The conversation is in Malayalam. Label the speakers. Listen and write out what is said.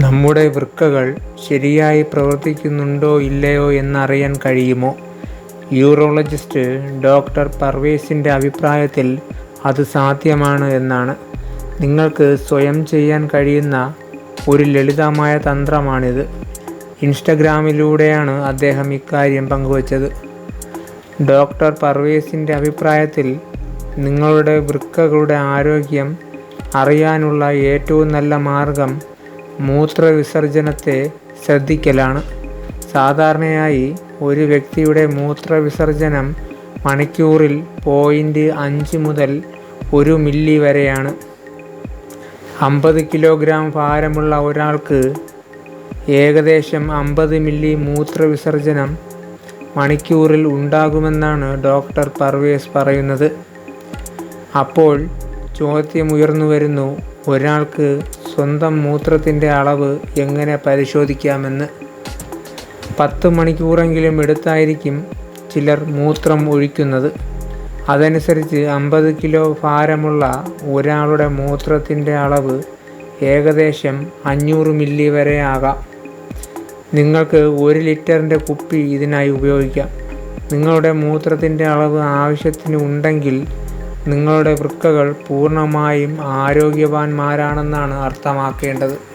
Speaker 1: നമ്മുടെ വൃക്കകൾ ശരിയായി പ്രവർത്തിക്കുന്നുണ്ടോ ഇല്ലയോ എന്നറിയാൻ കഴിയുമോ? യൂറോളജിസ്റ്റ് ഡോക്ടർ പർവേസിന്റെ അഭിപ്രായത്തിൽ അത് സാധ്യമാണ് എന്നാണ്. നിങ്ങൾക്ക് സ്വയം ചെയ്യാൻ കഴിയുന്ന ഒരു ലളിതമായ തന്ത്രമാണിത്. ഇൻസ്റ്റഗ്രാമിലൂടെയാണ് അദ്ദേഹം ഇക്കാര്യം പങ്കുവച്ചത്. ഡോക്ടർ പർവേസിന്റെ അഭിപ്രായത്തിൽ നിങ്ങളുടെ വൃക്കകളുടെ ആരോഗ്യം അറിയാനുള്ള ഏറ്റവും നല്ല മാർഗം മൂത്രവിസർജനത്തെ ശ്രദ്ധിക്കലാണ്. സാധാരണയായി ഒരു വ്യക്തിയുടെ മൂത്രവിസർജനം മണിക്കൂറിൽ പോയിന്റ് അഞ്ച് മുതൽ ഒരു മില്ലി വരെയാണ്. അമ്പത് കിലോഗ്രാം ഭാരമുള്ള ഒരാൾക്ക് ഏകദേശം അമ്പത് മില്ലി മൂത്രവിസർജനം മണിക്കൂറിൽ ഉണ്ടാകുമെന്നാണ് ഡോക്ടർ പർവേസ് പറയുന്നത്. അപ്പോൾ ചോദ്യമുയർന്നു വരുന്നു ഒരാൾക്ക് സ്വന്തം മൂത്രത്തിന്റെ അളവ് എങ്ങനെ പരിശോധിക്കാമെന്ന്. പത്ത് മണിക്കൂറെങ്കിലും എടുത്തായിരിക്കും ചിലർ മൂത്രം ഒഴിക്കുന്നത്. അതനുസരിച്ച് അമ്പത് കിലോ ഭാരമുള്ള ഒരാളുടെ മൂത്രത്തിന്റെ അളവ് ഏകദേശം അഞ്ഞൂറ് മില്ലി വരെ ആകാം. നിങ്ങൾക്ക് ഒരു ലിറ്ററിന്റെ കുപ്പി ഇതിനായി ഉപയോഗിക്കാം. നിങ്ങളുടെ മൂത്രത്തിന്റെ അളവ് ആവശ്യത്തിന് ഉണ്ടെങ്കിൽ നിങ്ങളുടെ വൃക്കകൾ പൂർണമായും ആരോഗ്യവാന്മാരാണെന്നാണ് അർത്ഥമാക്കേണ്ടത്.